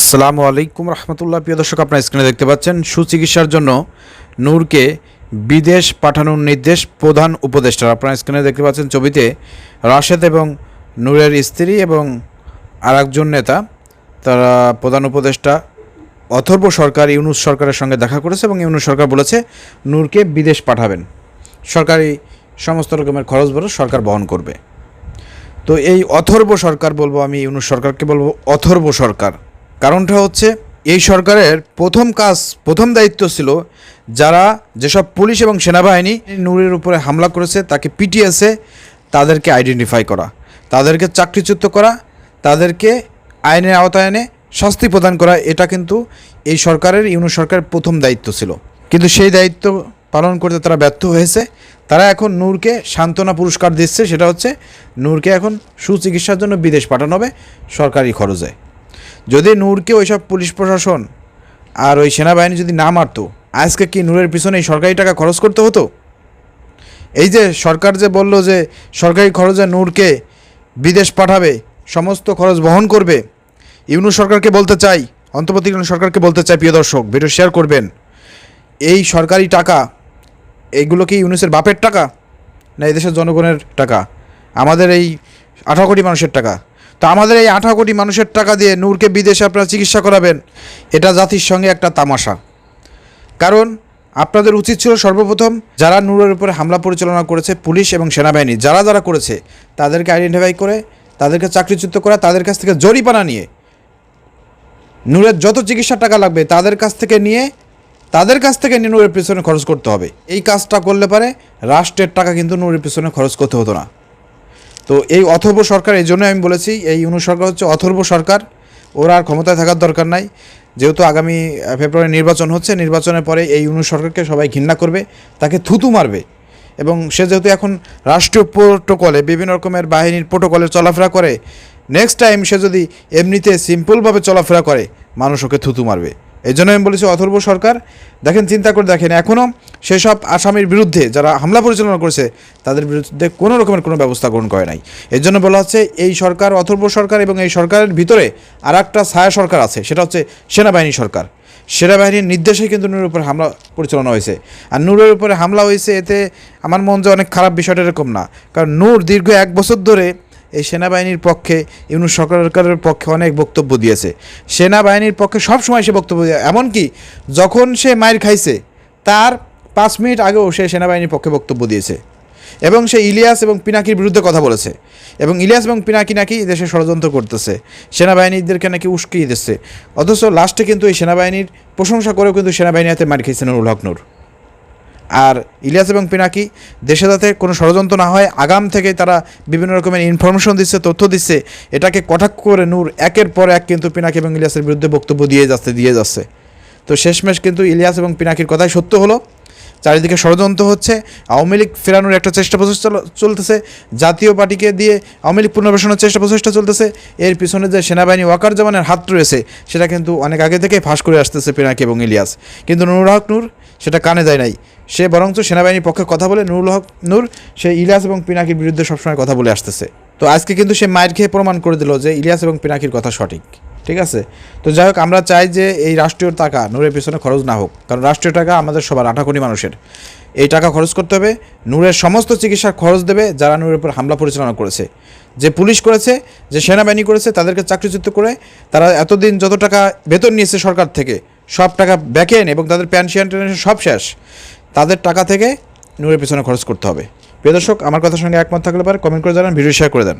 আসসালামু আলাইকুম রহমতুল্লাহ। প্রিয় দর্শক, আপনার স্ক্রিনে দেখতে পাচ্ছেন, সুচিকিৎসার জন্য নূরকে বিদেশ পাঠানোর নির্দেশ প্রধান উপদেষ্টার। আপনার স্ক্রিনে দেখতে পাচ্ছেন ছবিতে রাশেদ এবং নূরের স্ত্রী এবং আরেকজন নেতা, তারা প্রধান উপদেষ্টা অথর্ব সরকার ইউনুস সরকারের সঙ্গে দেখা করেছে এবং ইউনুস সরকার বলেছে নূরকে বিদেশ পাঠাবেন। সরকারি সমস্ত রকমের খরচ বড় সরকার বহন করবে। তো এই অথর্ব সরকার বলব আমি, ইউনুস সরকারকে বলব অথর্ব সরকার। কারণটা হচ্ছে এই সরকারের প্রথম কাজ, প্রথম দায়িত্ব ছিল যারা যেসব পুলিশ এবং সেনাবাহিনী নূরের উপরে হামলা করেছে তাকে পিটিএসে তাদেরকে আইডেন্টিফাই করা, তাদেরকে চাকরিচ্যুত করা, তাদেরকে আইনের আওতায় এনে শাস্তি প্রদান করা, এটা কিন্তু এই সরকারের, ইউনুস সরকারের প্রথম দায়িত্ব ছিল। কিন্তু সেই দায়িত্ব পালন করতে তারা ব্যর্থ হয়েছে। তারা এখন নূরকে সান্ত্বনা পুরস্কার দিচ্ছে, সেটা হচ্ছে নূরকে এখন সুচিকিৎসার জন্য বিদেশ পাঠানো হবে সরকারি খরচে। যদি নূরকে ওইসব পুলিশ প্রশাসন আর ওই সেনাবাহিনী যদি না মারতো, আজকে কি নূরের পিছনে সরকারি টাকা খরচ করতে হতো? এই যে সরকার যে বলল যে সরকারি খরচে নূরকে বিদেশ পাঠাবে, সমস্ত খরচ বহন করবে ইউনু সরকারকে বলতে চাই, অন্তর্বর্তীকালীন সরকারকে বলতে চাই, প্রিয় দর্শক, ভিডিও শেয়ার করবেন। এই সরকারি টাকা, এইগুলো কি ইউনুসের বাপের টাকা? না এদেশের জনগণের টাকা? আমাদের এই আঠারো কোটি মানুষের টাকা। তো আমাদের এই আঠারো কোটি মানুষের টাকা দিয়ে নূরকে বিদেশে আপনারা চিকিৎসা করাবেন, এটা জাতির সঙ্গে একটা তামাশা। কারণ আপনাদের উচিত ছিল সর্বপ্রথম যারা নূরের উপরে হামলা পরিচালনা করেছে, পুলিশ এবং সেনাবাহিনী, যারা যারা করেছে, তাদেরকে আইডেন্টিফাই করে, তাদেরকে চাকরিচ্যুত করা, তাদের কাছ থেকে জরিপানা নিয়ে, নূরের যত চিকিৎসার টাকা লাগবে, তাদের কাছ থেকে নিয়ে, তাদের কাছ থেকে নিয়ে নূরের পিছনে খরচ করতে হবে। এই কাজটা করলে পারে রাষ্ট্রের টাকা কিন্তু নূরের পিছনে খরচ করতে হতো না। তো এই অথর্ব সরকার, এই জন্য আমি বলেছি, এই ইউনু সরকার হচ্ছে অথর্ব সরকার। ওরা আর ক্ষমতায় থাকার দরকার নাই। যেহেতু আগামী ফেব্রুয়ারি নির্বাচন হচ্ছে, নির্বাচনের পরে এই ইউনু সরকারকে সবাই ঘৃণা করবে, তাকে থুতু মারবে। এবং সে যেহেতু এখন রাষ্ট্রীয় প্রোটোকলে, বিভিন্ন রকমের বাহিনীর প্রোটোকলে চলাফেরা করে নেক্সট টাইম সে যদি এমনিতে সিম্পলভাবে চলাফেরা করে, মানুষ ওকে থুতু মারবে। এই জন্য আমি বলেছি, অথর্ব সরকার, দেখেন, চিন্তা করে দেখেন এখনও সেসব আসামির বিরুদ্ধে যারা হামলা পরিচালনা করেছে, তাদের বিরুদ্ধে কোনো রকমের কোনো ব্যবস্থা গ্রহণ করে নাই। এর জন্য বলা হচ্ছে, এই সরকার, অথর্ব সরকার এবং এই সরকারের ভিতরে আর একটা ছায়া সরকার আছে, সেটা হচ্ছে সেনাবাহিনী সরকার। সেনাবাহিনীর নির্দেশে কিন্তু নূরের উপরে হামলা পরিচালনা হয়েছে। আর নূরের উপরে হামলা হয়েছে, এতে আমার মন যে অনেক খারাপ বিষয়টা এরকম না। কারণ নূর দীর্ঘ এক বছর ধরে এই সেনাবাহিনীর পক্ষে, ইউনুস সরকারের পক্ষে অনেক বক্তব্য দিয়েছে। সেনাবাহিনীর পক্ষে সব সময় সে বক্তব্য দিয়ে। এমনকি যখন সে মায়ের খাইছে, তার পাঁচ মিনিট আগেও সে সেনাবাহিনীর পক্ষে বক্তব্য দিয়েছে। এবং সে ইলিয়াস এবং পিনাকির বিরুদ্ধে কথা বলেছে। এবং ইলিয়াস এবং পিনাকি নাকি দেশে ষড়যন্ত্র করতেছে। সেনাবাহিনীদেরকে নাকি উস্কিয়ে দিচ্ছে। অথচ লাস্টে কিন্তু এই সেনাবাহিনীর প্রশংসা করেও কিন্তু সেনাবাহিনী হাতে মার খেয়েছে নুরুল হক নূর। আর ইলিয়াস এবং পিনাকি দেশে যাতে কোনো ষড়যন্ত্র না হয়, আগাম থেকে তারা বিভিন্ন রকমের ইনফরমেশন দিচ্ছে, তথ্য দিচ্ছে। এটাকে কটাক্ষ করে নূর একের পর এক কিন্তু পিনাকি এবং ইলিয়াসের বিরুদ্ধে বক্তব্য দিয়ে যাচ্ছে দিয়ে যাচ্ছে। তো শেষমেশ কিন্তু ইলিয়াস এবং পিনাকির কথাই সত্য হলো। চারিদিকে ষড়যন্ত্র হচ্ছে, আওয়ামী লীগ ফেরানোর একটা চেষ্টা প্রচেষ্টা চলতেছে, জাতীয় পার্টিকে দিয়ে আওয়ামী লীগ পুনর্বাসনের চেষ্টা প্রচেষ্টা চলতেছে। এর পিছনে যে সেনাবাহিনী ওয়াকার জামানের হাত রয়েছে, সেটা কিন্তু অনেক আগে থেকেই ফাঁস করে আসতেছে পিনাকি এবং ইলিয়াস। কিন্তু নুরুল হক নূর সেটা কানে দেয় নাই। সে বরঞ্চ সেনাবাহিনীর পক্ষে কথা বলে নুরুল হক, নূর, সে ইলিয়াস এবং পিনাকির বিরুদ্ধে সবসময় কথা বলে আসতেছে। তো আজকে কিন্তু সে মায়ের খেয়ে প্রমাণ করে দিল যে ইলিয়াস এবং পিনাকির কথা সঠিক। ঠিক আছে? তো যাই হোক, আমরা চাই যে এই রাষ্ট্রীয় টাকা নূরের পিছনে খরচ না হোক। কারণ রাষ্ট্রীয় টাকা আমাদের সবার আঠা কোটি মানুষের। এই টাকা খরচ করতে হবে, নূরের সমস্ত চিকিৎসার খরচ দেবে যারা নূরের উপর হামলা পরিচালনা করেছে। যে পুলিশ করেছে, যে সেনাবাহিনী করেছে, তাদেরকে চাকরিচ্যুত করে তারা এতদিন যত টাকা বেতন নিয়েছে সরকার থেকে সব টাকা ব্যাকে এনে এবং তাদের পেনশন টেনশন সব শেষ। তাদের টাকা থেকে নূরের পিছনে খরচ করতে হবে। প্রিয় দর্শক, আমার কথার সঙ্গে একমত থাকলে পারে কমেন্ট করে জানান ভিডিও শেয়ার করে দেন।